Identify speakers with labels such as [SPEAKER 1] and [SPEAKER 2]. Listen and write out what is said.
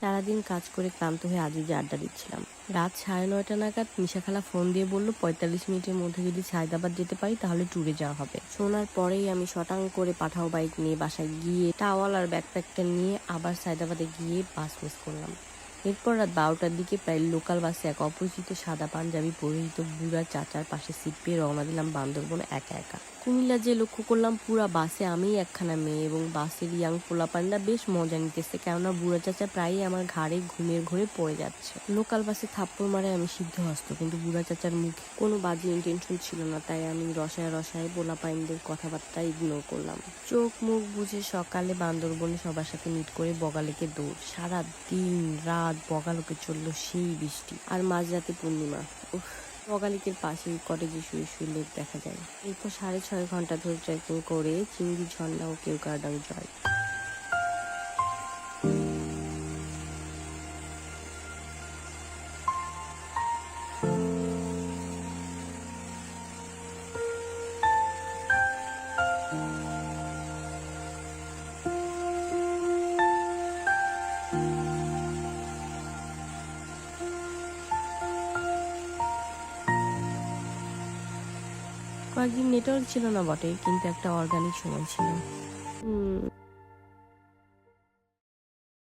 [SPEAKER 1] সারাদিন কাজ করে ক্লান্ত হয়ে আজই যে আড্ডা দিচ্ছিলাম। রাত সাড়ে নয়টা নাগাদ নিশা খালা ফোন দিয়ে বলল, পঁয়তাল্লিশ মিনিটের মধ্যে যদি সায়দাবাদ যেতে পারি, তাহলে ট্যুরে যাওয়া হবে। শোনার পরেই আমি শটাং করে পাঠাও বাইক নিয়ে বাসায় গিয়ে টাওয়াল আর ব্যাকপ্যাকটা নিয়ে আবার সায়দাবাদে গিয়ে বাস মিস করলাম। এরপর রাত বারোটার দিকে প্রায় লোকাল বাসে এক অপরিচিত সাদা পাঞ্জাবি পরিহিত বুড়া চাচার পাশে সিট পেয়ে রওনা দিলাম বান্দরবন একা একা। কুমিল্লা যে লক্ষ্য করলাম, পুরা বাসে আমি একখানা মেয়ে এবং বাসের ইয়াং পোলাপান্ডা বেশ মজা নিতেছে। কেননা বুড়া চাচা প্রায়ই আমার ঘাড়ে ঘুমের ঘরে পড়ে যাচ্ছে। লোকাল বাসে থাপ্পড় মারে আমি সিদ্ধ হস্ত, কিন্তু বুড়া চাচার মুখে কোনো বাজে ইন্টেনশন ছিল না, তাই আমি রসায় রসায় পোলাপাইনদের কথাবার্তা ইগনোর করলাম। চোখ মুখ বুঝে সকালে বান্দরবনে সবার সাথে মিট করে বগালেকে দৌড়। সারা দিন রাত বগালকে চলল সেই বৃষ্টি। আর মাঝরাতে পূর্ণিমা। উফ। বগালিকের পাশেই কটেজে শুয়ে শুয়ে লেক দেখা যায়। এরপর সাড়ে ছয় ঘণ্টা ধরে ট্রেকিং করে চিংড়ি ঝর্ণা ও কেউ কেউকারডাং জয় কয়েকদিন নেটওয়ার্ক ছিল না বটে কিন্তু একটা অর্গানিক সময় ছিল।